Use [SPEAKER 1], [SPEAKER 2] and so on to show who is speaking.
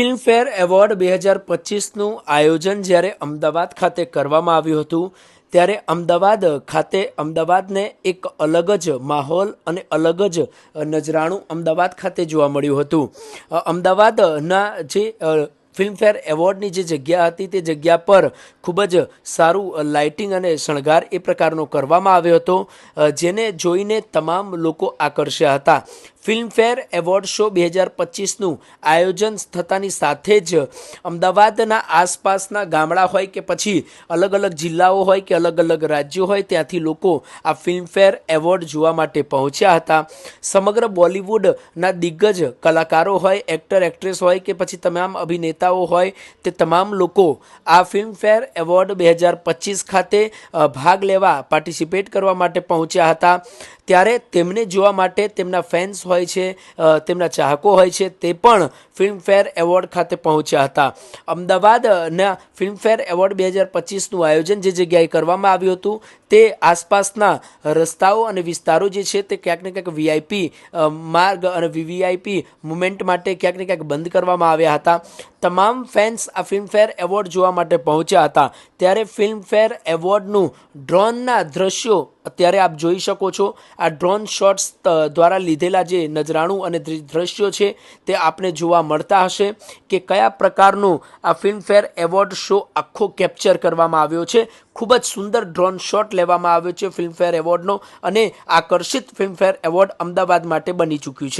[SPEAKER 1] Filmfare award બે હજાર પચીસનું આયોજન જ્યારે અમદાવાદ ખાતે કરવામાં આવ્યું હતું, ત્યારે અમદાવાદ ખાતે અમદાવાદને એક અલગ જ માહોલ અને અલગ જ નજરાણું અમદાવાદ ખાતે જોવા મળ્યું હતું. અમદાવાદના જે ફિલ્મફેર એવોર્ડની જે જગ્યા હતી, તે જગ્યા પર ખૂબ જ સારું લાઇટિંગ અને શણગાર એ પ્રકારનો કરવામાં આવ્યો હતો જેને જોઈને તમામ લોકો આકર્ષ્યા હતા. ફિલ્મફેર એવોર્ડ શો બે હજાર પચીસનું આયોજન થતાની સાથે જ અમદાવાદના આસપાસના ગામડા હોય કે પછી અલગ અલગ જિલ્લાઓ હોય કે અલગ અલગ રાજ્યો હોય ત્યાંથી લોકો આ ફિલ્મફેર એવોર્ડ જોવા માટે પહોંચ્યા હતા. સમગ્ર બોલિવૂડના દિગ્ગજ કલાકારો હોય, એક્ટર, એક્ટ્રેસ હોય કે પછી તમામ અભિનેતાઓ હોય તે તમામ લોકો આ ફિલ્મફેર એવોર્ડ બે હજાર પચીસ ખાતે ભાગ લેવા પાર્ટિસિપેટ કરવા માટે પહોંચ્યા હતા. ત્યારે તેમને જોવા માટે તેમના ફેન્સ હોય છે તેમના ચાહકો હોય છે, તે પણ ફિલ્મફેર એવોર્ડ ખાતે પહોંચ્યા હતા. અમદાવાદના ફિલ્મફેર એવોર્ડ બે હજાર પચીસનું આયોજન જે જગ્યાએ કરવામાં આવ્યું હતું તે આસપાસના રસ્તાઓ અને વિસ્તારો જે છે તે ક્યાંક ને ક્યાંક વીઆઈપી માર્ગ અને વીવીઆઈપી મુમેન્ટ માટે ક્યાંક ને ક્યાંક બંધ કરવામાં આવ્યા હતા. તમામ ફેન્સ આ ફિલ્મફેર એવોર્ડ જોવા માટે પહોંચ્યા હતા. ત્યારે ફિલ્મફેર એવોર્ડનું ડ્રોનના દ્રશ્યો અત્યારે આપ જોઈ શકો છો. આ ડ્રોન શોટ્સ દ્વારા લીધેલા જે નજરાણું અને દ્ર- દ્રશ્યો છે તે આપને જોવા મળતા હશે કે કયા પ્રકારનું આ ફિલ્મફેર એવોર્ડ શો આખો કેપ્ચર કરવામાં આવ્યો છે. ખૂબ જ સુંદર ડ્રોન શોટ લેવામાં આવ્યો છે ફિલ્મફેર એવોર્ડનો અને આકર્ષિત ફિલ્મફેર એવોર્ડ અમદાવાદ માટે બની ચૂક્યું છે.